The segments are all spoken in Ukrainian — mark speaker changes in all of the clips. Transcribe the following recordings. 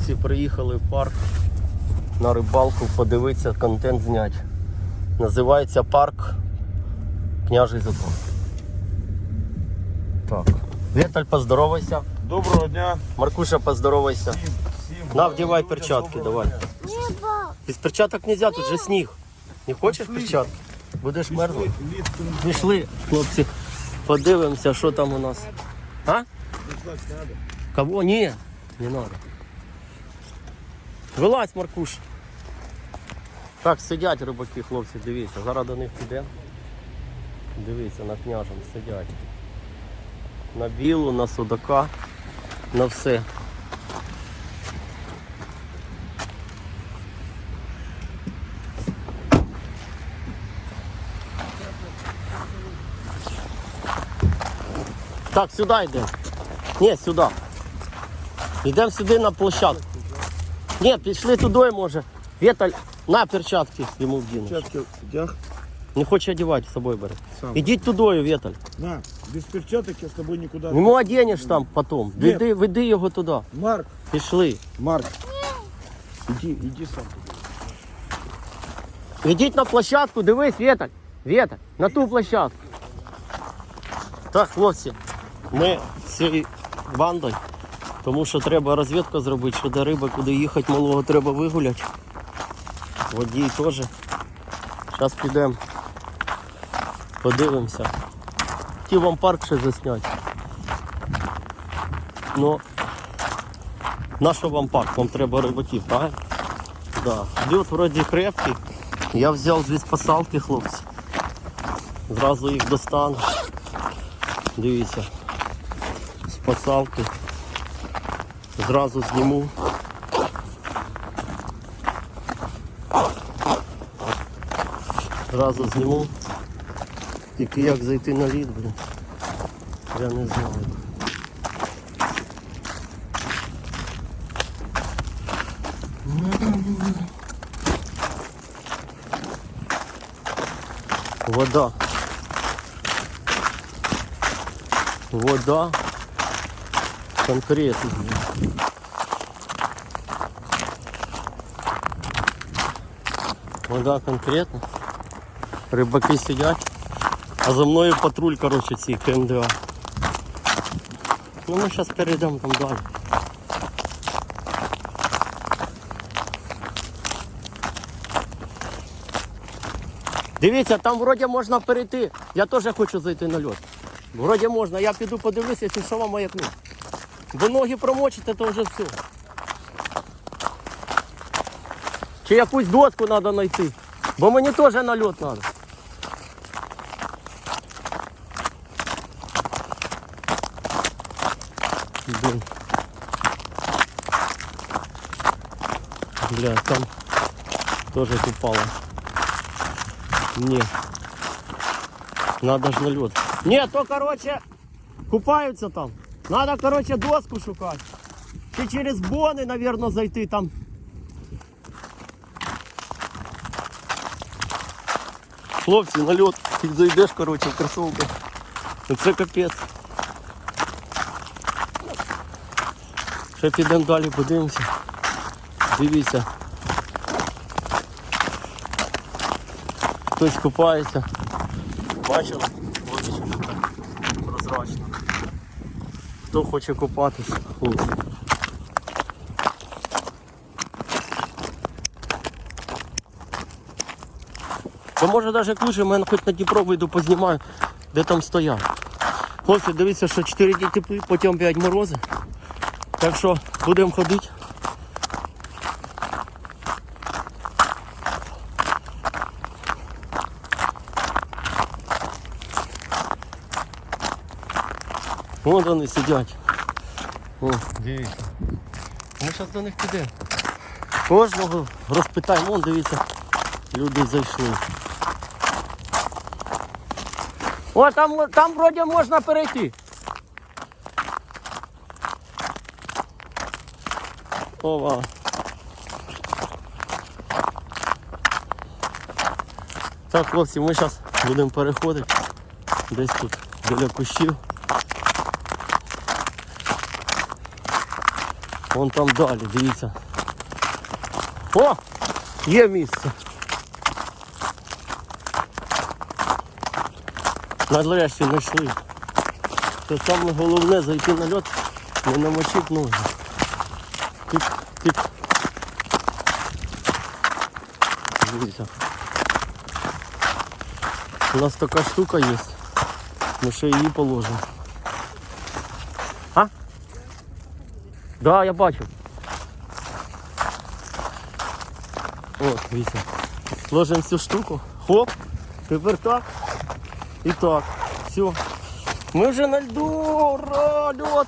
Speaker 1: Хлопці приїхали в парк на рибалку, подивитися, контент зняти. Називається парк Княжий Затон. Так. Віталь, поздоровайся.
Speaker 2: Доброго дня
Speaker 1: Маркуша, поздоровайся.
Speaker 2: всім. всім.
Speaker 1: На, вдівай перчатки, давай. Без перчаток нельзя, тут же сніг. Не хочеш перчатки? Будеш мерзнути? Пішли, хлопці, подивимося, що там у нас. А? Кого? Ні, не надо. Вилазь, Маркуш. Так, сидять рибаки, хлопці, дивіться. Зараз до них підемо. Дивіться, на княжем сидять. На білу, на судака, на все. Так, сюди йдемо. Ні, сюди. Йдемо сюди на площадку. Ні, пішли туди, може. Віталь, на перчатки йому вдіну.
Speaker 2: Перчатки одяг.
Speaker 1: Не хоче одягати, з собою бери.
Speaker 2: Сам.
Speaker 1: Ідіть туди, Віталь.
Speaker 2: На, без перчаток я з тобою нікуди. не-
Speaker 1: Йому оденеш там потім.
Speaker 2: Ні.
Speaker 1: Веди, веди його туди.
Speaker 2: Марк,
Speaker 1: Пішли.
Speaker 2: Марк. Іди, іди сам.
Speaker 1: Ідіть на площадку, дивись, Віталь. Віталь, на ту площадку. Так, хлопці, ми з цією бандою, тому що треба розвідку зробити, що до риби, куди їхати, малого треба вигуляти. Водій теж. Зараз підемо. Подивимося. Хотів вам парк ще засняти. Ну, на що вам парк? Вам треба рибаків, правильно? Да. Лед вроде крепкий. Я взял дві спасалки, хлопці. Зразу їх достану. Дивіться. Спасалки. Зразу зніму. Зразу зніму. Тільки як зайти на лід, блін. Я не знаю. Вода. Вода. Конкретно. Вода конкретно. Рибаки сидять. А за мною патруль, короче, ці КМДА. Ну ми зараз перейдемо там далі. Дивіться, там вроді можна перейти. Я теж хочу зайти на льот. Вроді можна, я піду подивлюся, якщо що вам маякну. Бо ноги промочите, то вже все. Чи якусь доску треба знайти. Бо мені теж на льот треба. Бля, там теж купала. Не. Надо ж на лед. Не, то короче купаються там. Надо, короче, доску шукати. Чи через бони, наверное, зайти там. Хлопці, на лед. Ти зайдеш, короче, в кросовках. Це капець. Ще підемо далі, подивимося. Дивіться. Хтось купається. Бачили? Хто хоче купатися? То може навіть ключі, мене хоч на Дніпро вийду познімаю, де там стоять. Хлопці, дивіться, що 4 дні тепли, потім 5 морози. Так що будемо ходити. Вон вони сидять. О, дивіться. Ми зараз до них підемо. Кожного розпитаємо, вон дивіться, люди зайшли. О, там, там вроді можна перейти. Ова. Так, хлопці, ми зараз будемо переходити. Десь тут біля кущів. Вон там далі, дивіться. О! Є місце. Нарешті знайшли. Це саме головне зайти на льот, не намочити ноги. Тик, тик. Дивіться. У нас така штука є. Ми ще її положимо. Да, я бачу. О, дивіться. Ложимо цю штуку. Хоп. Тепер так. І так. Все. Ми вже на льду. Ура, льот.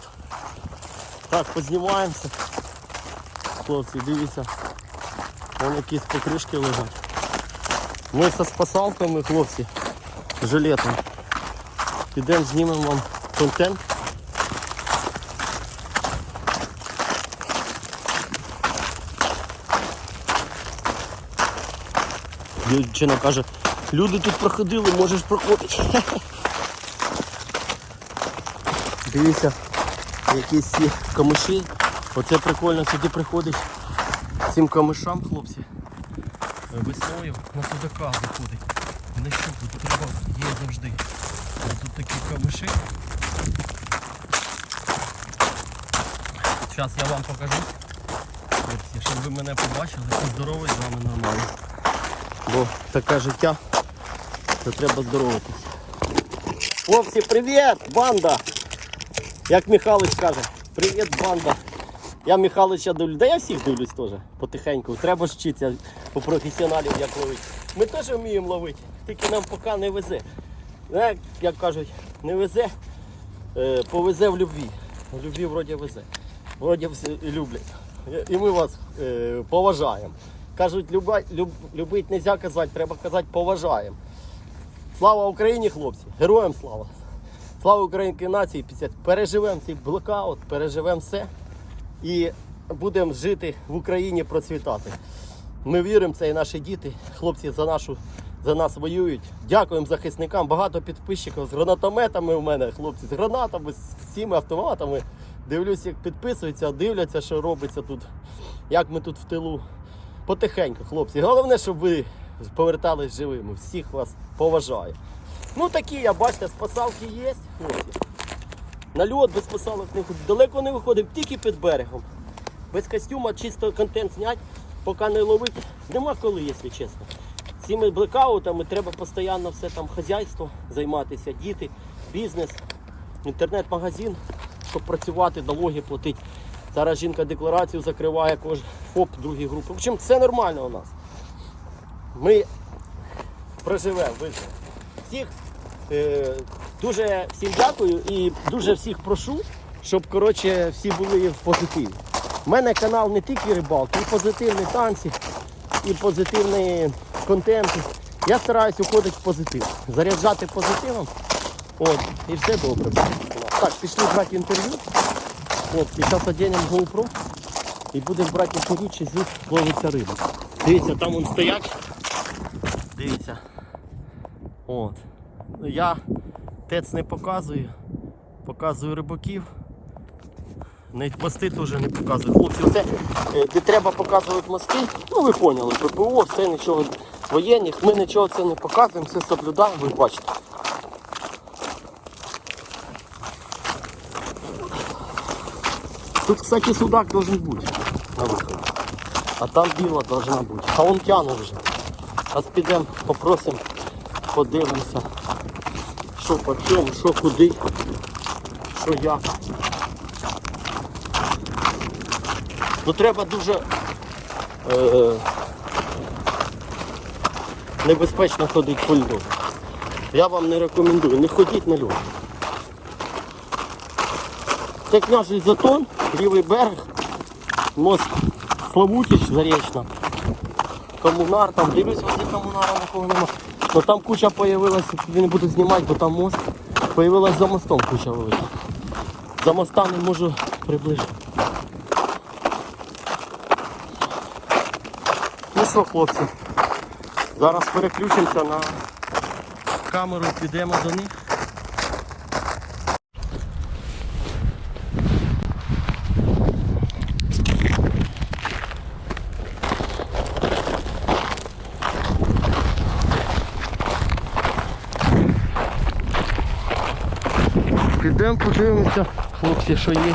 Speaker 1: Так, познімаємося. Хлопці, дивіться. Вон якісь покришки лежать. Ми зі спасалками, хлопці, жилетом. Підемо знімемо вам контент. Дівчина каже, люди тут проходили, можеш проходити. Дивіться, якісь ці камиші. Оце прикольно сюди приходить цим камишам, хлопці. Весною на судака заходить. Щуку тут риба є завжди. Тут такі камиші. Зараз я вам покажу. Щоб ви мене побачили, поздоровий з вами нормально. Бо таке життя, то треба здороватися. Хлопці, привіт! Банда! Як Михайлович каже, привіт, банда. Я Михайловича дивлюсь, да я всіх дивлюсь теж потихеньку. Треба ж вчитися у професіоналів, як ловити. Ми теж вміємо ловити, тільки нам поки не везе. Як, як кажуть, не везе, е, повезе в любві. В любві вроді везе. Вроді всі люблять. І ми вас е, поважаємо. Кажуть, люба, люб, любить не можна казати, треба казати поважаємо. Слава Україні, хлопці! Героям слава! Слава українській нації! Переживемо цей блокаут, переживемо все і будемо жити в Україні, процвітати. Ми віримо, це і наші діти, хлопці за нашу за нас воюють. Дякуємо захисникам. Багато підписчиків з гранатометами у мене, хлопці, з гранатами, з всіми автоматами. Дивлюсь, як підписуються, дивляться, що робиться тут, як ми тут в тилу. Потихеньку, хлопці. Головне, щоб ви повертались живими. Всіх вас поважаю. Ну такі, я бачите, спасалки є, хлопці. На льот без посалок не ходив. Далеко не виходив, тільки під берегом. Без костюма чисто контент зняти, поки не ловить. Нема коли, якщо чесно. Цими блекаутами треба постійно все там хазяйство займатися, діти, бізнес, інтернет-магазин, щоб працювати, налоги платити. Зараз жінка декларацію закриває кожен ФОП, другі групи. В общем, все нормально у нас. Ми проживемо, виживемо. Всіх е, дуже всім дякую і дуже всіх прошу, щоб коротше, всі були в позитиві. У мене канал не тільки рибалки, і позитивні танці, і позитивний контент. Я стараюсь уходити в позитив, заряджати позитивом. От, і все добре. Так, пішли брати інтерв'ю. Хлопці, зараз одягнемо GoPro і будемо брати інтерв'ю, чи ловиться риба. Дивіться, там вон стоять. Дивіться. От. Я тец не показую, показую рибаків. Навіть мости теж не показую. Хлопці, це е, де треба показувати мости, ну ви поняли, ППО, все нічого воєнних, ми нічого це не показуємо, все соблюдаємо, ви бачите. Тут, кстати, судак должен бути на виході. А там біла должна бути. А он тяне вже. Зараз підемо, попросимо, подивимося, що по чому, що куди, що як. Ну треба дуже е, небезпечно ходити по льду. Я вам не рекомендую, не ходіть на льод. Це княжий затон, лівий берег, мост Славутич, Заречна, комунар, там дивлюсь, возле комунара нікого нема. Но там куча появилась, я не буду знімати, бо там мост. Появилась за мостом куча велика. За моста не можу приближити. Ну що, хлопці, зараз переключимося на камеру, підемо до них. Підемо подивимося, хлопці, що є.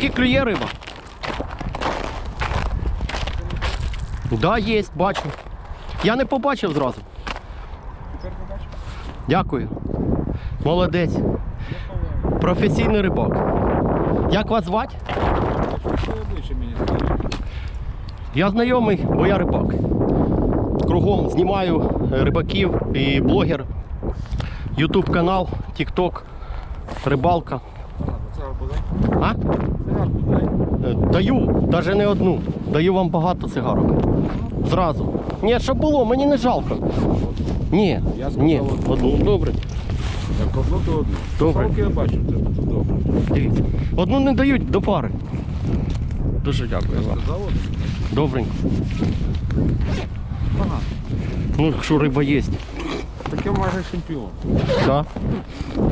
Speaker 1: Трохи клює риба. Да, є, бачу. Я не побачив зразу. Дякую. Молодець. Професійний рибак. Як вас звати? Я знайомий, бо я рибак. Кругом знімаю е, рибаків і блогер. Ютуб канал, Тікток, рибалка. А? Е, Даю, навіть не одну. Даю вам багато цигарок. Зразу. Ні, що було, мені не жалко. Ні, ні,
Speaker 2: одну.
Speaker 1: Добре.
Speaker 2: Так, одну то одну.
Speaker 1: Добре.
Speaker 2: Салки я бачу це добре.
Speaker 1: Дивіться. Одну не дають до пари. Дуже дякую вам. Добренько.
Speaker 2: Багато.
Speaker 1: Ну, якщо риба є.
Speaker 2: Таке майже чемпіон.
Speaker 1: Да.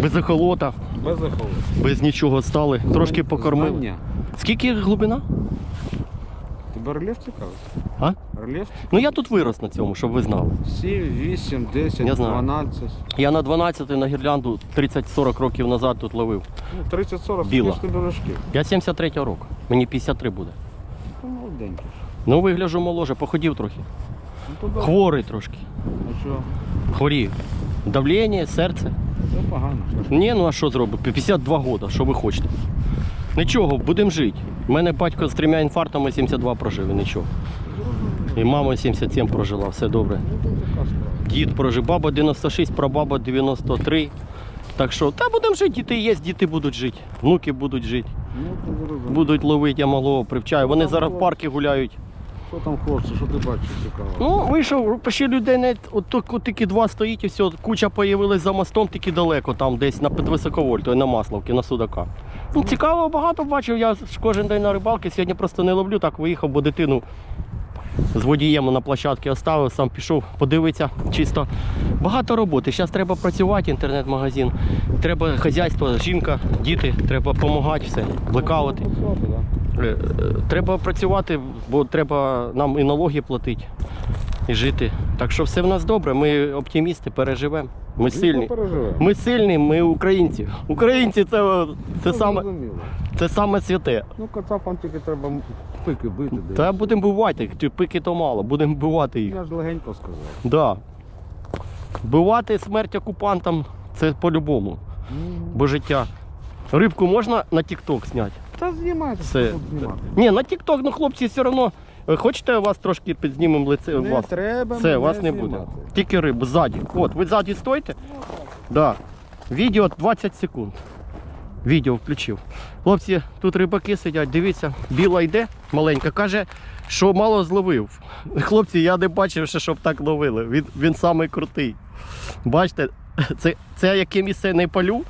Speaker 1: Без ехолота,
Speaker 2: Без захову.
Speaker 1: без нічого стали. Трошки покормили. Скільки глибина?
Speaker 2: Тебе рельєф цікавий?
Speaker 1: А?
Speaker 2: Рельєф?
Speaker 1: Ну я тут вирос на цьому, щоб ви знали.
Speaker 2: 7, 8, 10,
Speaker 1: Я знаю.
Speaker 2: 12.
Speaker 1: Я на 12 на гірлянду 30-40 років назад тут ловив.
Speaker 2: Ну, 30-40
Speaker 1: Біла. Я 73-го року. Мені 53 буде.
Speaker 2: Ну, молоденький.
Speaker 1: Ну вигляджу моложе, походів трохи.
Speaker 2: Ну.
Speaker 1: Хворий трошки.
Speaker 2: А що?
Speaker 1: Хворію. Давлення, серце.
Speaker 2: Це погано.
Speaker 1: Ні, ну а що зробити? 52 роки, що ви хочете? Нічого, будемо жити. У мене батько з трьома інфарктами 72 прожив і нічого. І мама 77 прожила, все добре.
Speaker 2: Ну.
Speaker 1: Дід прожив, баба 96, прабаба 93. Так що, та будемо жити, діти є, діти будуть жити, внуки будуть жити,
Speaker 2: Ну,
Speaker 1: будуть ловити, я малого привчаю. Вони зараз в парки гуляють.
Speaker 2: Що там хлопці, що ти бачиш цікаво?
Speaker 1: Ну, вийшов, ще людей не от тільки- тільки два стоїть і все, куча появилась за мостом, тільки далеко, там десь на підвисоковольту, на Масловці, на Судака. Ну, цікаво, багато бачив. Я кожен день на рибалки, сьогодні просто не ловлю, так виїхав, бо дитину з водієм на площадці оставив, сам пішов, подивитися чисто. Багато роботи. Зараз треба працювати, інтернет-магазин. Треба хазяйство, жінка, діти, треба допомагати все, блекаути. Е, Треба працювати, бо треба нам і налоги платити, і жити. Так що все в нас добре, ми оптимісти, переживемо. Ми сильні.
Speaker 2: Ну.
Speaker 1: Ми сильні, ми українці. Українці це, це, саме, це саме святе.
Speaker 2: Ну, кацапам тільки треба пики бити.
Speaker 1: Та будемо бувати, пики то мало, будемо бувати їх.
Speaker 2: Я ж легенько сказав.
Speaker 1: Да. Бивати смерть окупантам це по-любому, бо життя. Рибку можна на тік-ток зняти?
Speaker 2: Та знімайте, що знімати.
Speaker 1: Ні, на тік-ток, ну хлопці, все одно. е, Хочете вас трошки підзнімемо лице?
Speaker 2: Не
Speaker 1: вас?
Speaker 2: треба
Speaker 1: Все,
Speaker 2: мене
Speaker 1: вас не буде. Тільки рибу ззаді. От, ви ззаді стоїте? Да. Відео 20 секунд. Відео включив. Хлопці, тут рибаки сидять, дивіться, біла йде, маленька, каже, що мало зловив. Хлопці, я не бачив, ще, щоб так ловили. Він, він самий крутий. Бачите, це, це яке місце не палю,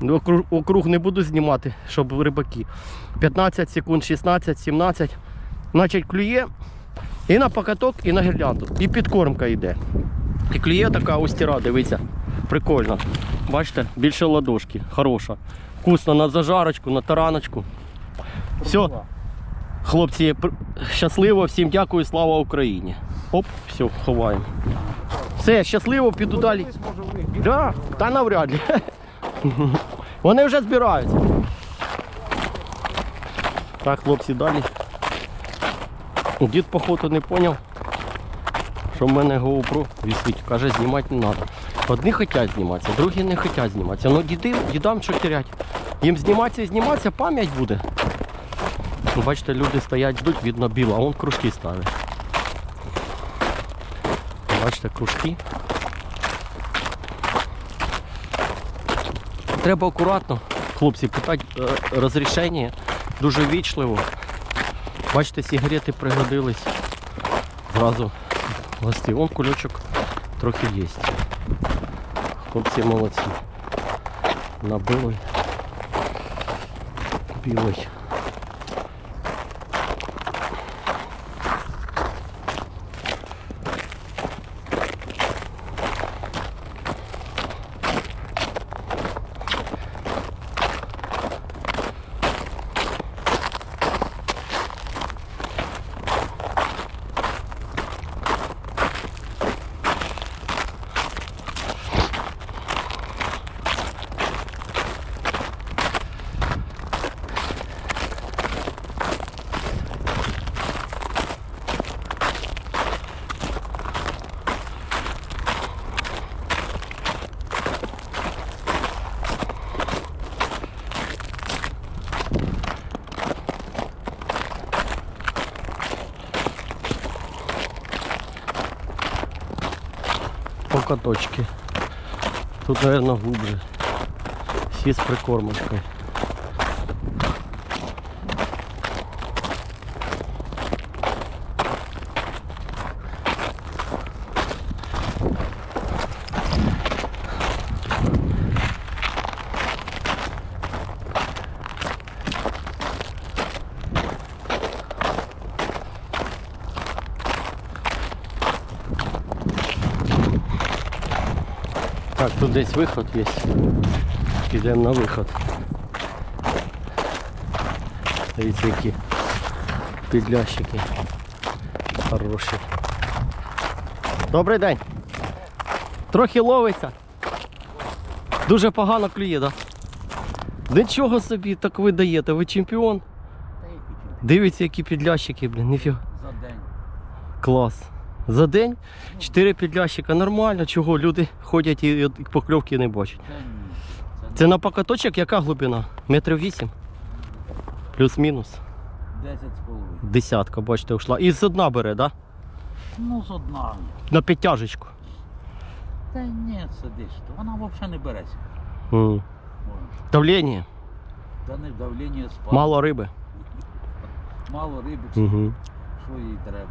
Speaker 1: ну, округ, округ не буду знімати, щоб рибаки. 15 секунд, 16, 17. Значить, клює і на покаток, і на гірлянду. І підкормка йде. І клює така устіра, дивіться. Прикольно. Бачите, більше ладошки, хороша. Вкусно на зажарочку, на тараночку. Все, хлопці, щасливо, всім дякую, слава Україні. Оп, все, ховаємо. Все, щасливо, піду далі. Да, та навряд ли. Вони вже збираються. Так, хлопці, далі. Дід, походу, не зрозумів, що в мене GoPro висить. Каже, знімати не треба. Одні хочуть зніматися, другі не хочуть зніматися. Ну діди, дідам що терять. Їм зніматися і зніматися, пам'ять буде. Ну, Бачите, люди стоять, ждуть, видно біло, а он кружки ставить. Бачите, кружки. Треба акуратно, хлопці, питати е, розрішення, дуже вічливо. Бачите, сигарети пригодились. Зразу гості. Вон кульочок трохи є. Хлопці молодці. Набили. Білий. Покаточки. Тут, наверное, глубже. Все с прикормочкой. Так, тут десь виход є. Підемо на виход. Дивіться, які підлящики. Хороші. Добрий день. Трохи ловиться. Дуже погано клює, так? Да? Нічого собі, так ви даєте, ви чемпіон. Дивіться, які підлящики, блін, ніфіга.
Speaker 2: За день.
Speaker 1: Клас. За день 4 підлящика нормально, чого люди ходять і, покльовки не бачать.
Speaker 2: Це
Speaker 1: на покаточок яка глибина? Метрів вісім? Плюс-мінус.
Speaker 2: 10 з половиною.
Speaker 1: Десятка, бачите, ушла. І з дна бере, так? Да?
Speaker 2: Ну, з одна.
Speaker 1: На підтяжечку.
Speaker 2: Та ні, сидиш. то Вона взагалі не береться.
Speaker 1: Давлення,
Speaker 2: Та не давлення спало.
Speaker 1: мало риби.
Speaker 2: Мало риби,
Speaker 1: Угу.
Speaker 2: що їй треба.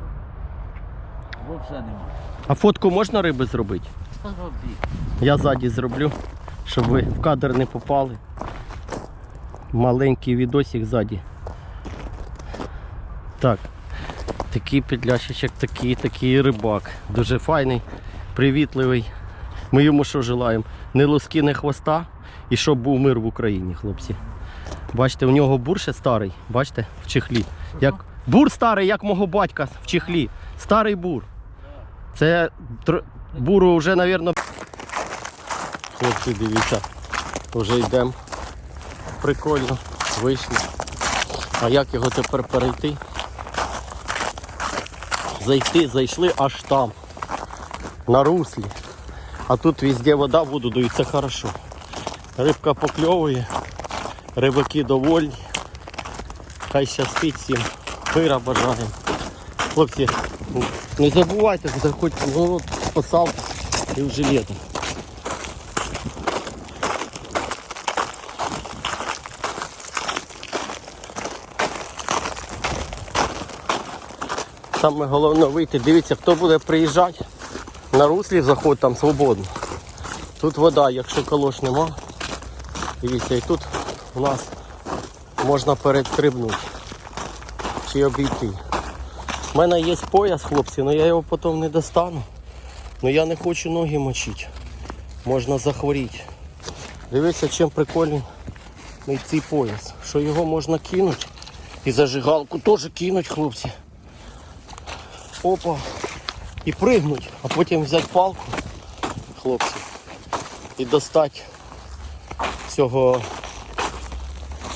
Speaker 2: Взагалі нема.
Speaker 1: А фотку можна риби зробити? Я ззаді зроблю, щоб ви в кадр не попали. Маленький відосик ззаді. Так. Такий підлящичок, такий, такий рибак. Дуже файний, привітливий. Ми йому що желаємо? Не луски, не хвоста. І щоб був мир в Україні, хлопці. Бачите, у нього бур ще старий, бачите, в чехлі. Як... Бур старий, як мого батька в чехлі. Старий бур. Це тр... буру вже, мабуть, Хлопці, дивіться, вже йдемо. Прикольно, вийшли. А як його тепер перейти? Зайти, зайшли аж там, на руслі. А тут везде вода, воду дують, це хорошо. Рибка покльовує, рибаки довольні. Хай щастить всім. Пира бажаємо. Хлопці, не забувайте, заходьте от, спасалку і в жилетах. Саме головне вийти. Дивіться, хто буде приїжджати на руслі, заходь там свободно. Тут вода, якщо колош нема. Дивіться, і тут у нас можна перестрибнути чи обійти. У мене є пояс, хлопці, але я його потім не достану. Ну я не хочу ноги мочити. Можна захворіти. Дивіться, чим прикольний цей пояс. Що його можна кинути і зажигалку теж кинуть, хлопці. Опа. І пригнуть, а потім взяти палку, хлопці, і достати цього,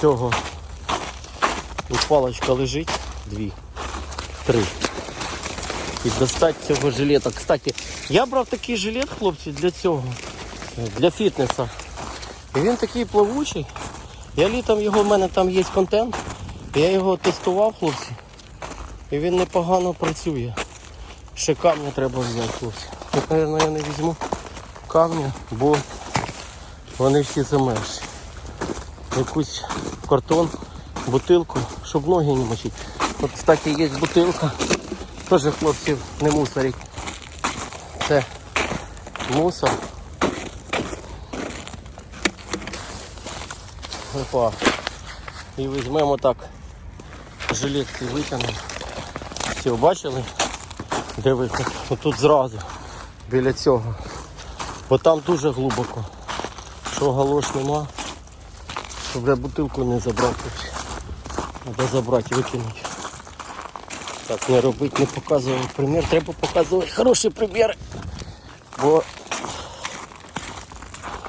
Speaker 1: цього Тут паличка лежить, дві, три. І достати цього жилета. Кстати, я брав такий жилет, хлопці, для цього, для фітнесу. І він такий плавучий. Я літом його, в мене там є контент. Я його тестував, хлопці. І він непогано працює. Ще камня треба взяти, хлопці. Тут, мабуть, я не візьму камня, бо вони всі замерзші. Якусь картон, бутилку, щоб ноги не мочити. От, кстати, є бутилка. Теж хлопців не мусорить. Це мусор. Опа. І візьмемо так жилетки витягнемо. Все, бачили? Де виход? Отут зразу, біля цього. Бо там дуже глибоко. Що галош нема, щоб бутилку не забрав тут. Треба забрати, викинути. Так, не робити, не показувати примір. Треба показувати хороші приміри. Бо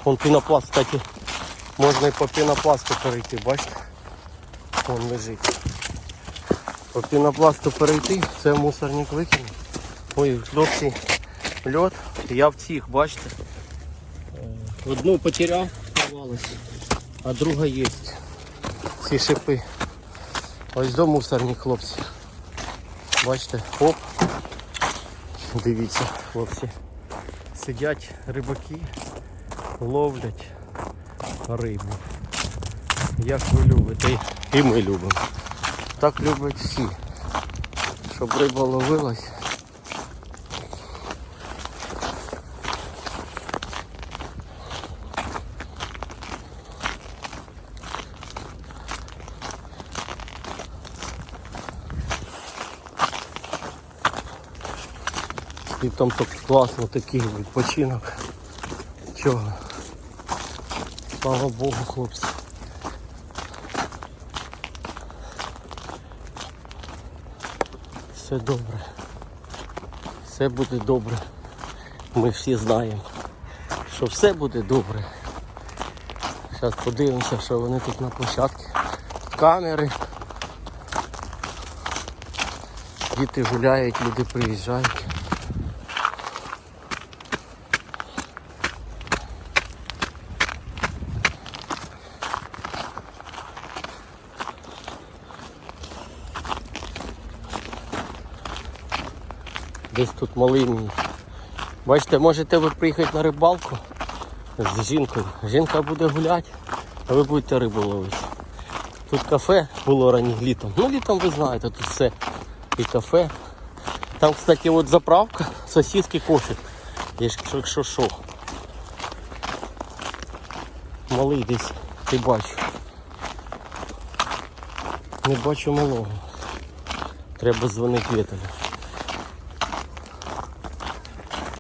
Speaker 1: Вон пінопласт, кстати, можна і по пінопласту перейти, бачите? Вон лежить. По пінопласту перейти, це мусорник викинув. Ой, хлопці, льот. Я в цих, бачите? Е, Одну потеряв, сховалась, а друга є. Ці шипи. Ось до мусорник, хлопці. Бачите, хоп. Дивіться, хлопці. Сидять рибаки, ловлять рибу. Як ви любите, і ми любимо. Так люблять всі. Щоб риба ловилась. І там так класно такий відпочинок. Чого? Слава Богу, хлопці. Все добре. Все буде добре. Ми всі знаємо, що все буде добре. Зараз подивимося, що вони тут на площадці. Камери. Діти гуляють, люди приїжджають. Десь тут малий. Бачите, можете ви приїхати на рибалку з жінкою. Жінка буде гуляти, а ви будете рибу ловити. Тут кафе було раніше літом. Ну літом ви знаєте, тут все і кафе. Там, кстати, от заправка, сосиски, кофе. Якщо що. Малий десь, ти бачу. Не бачу малого. Треба дзвонити Віталю.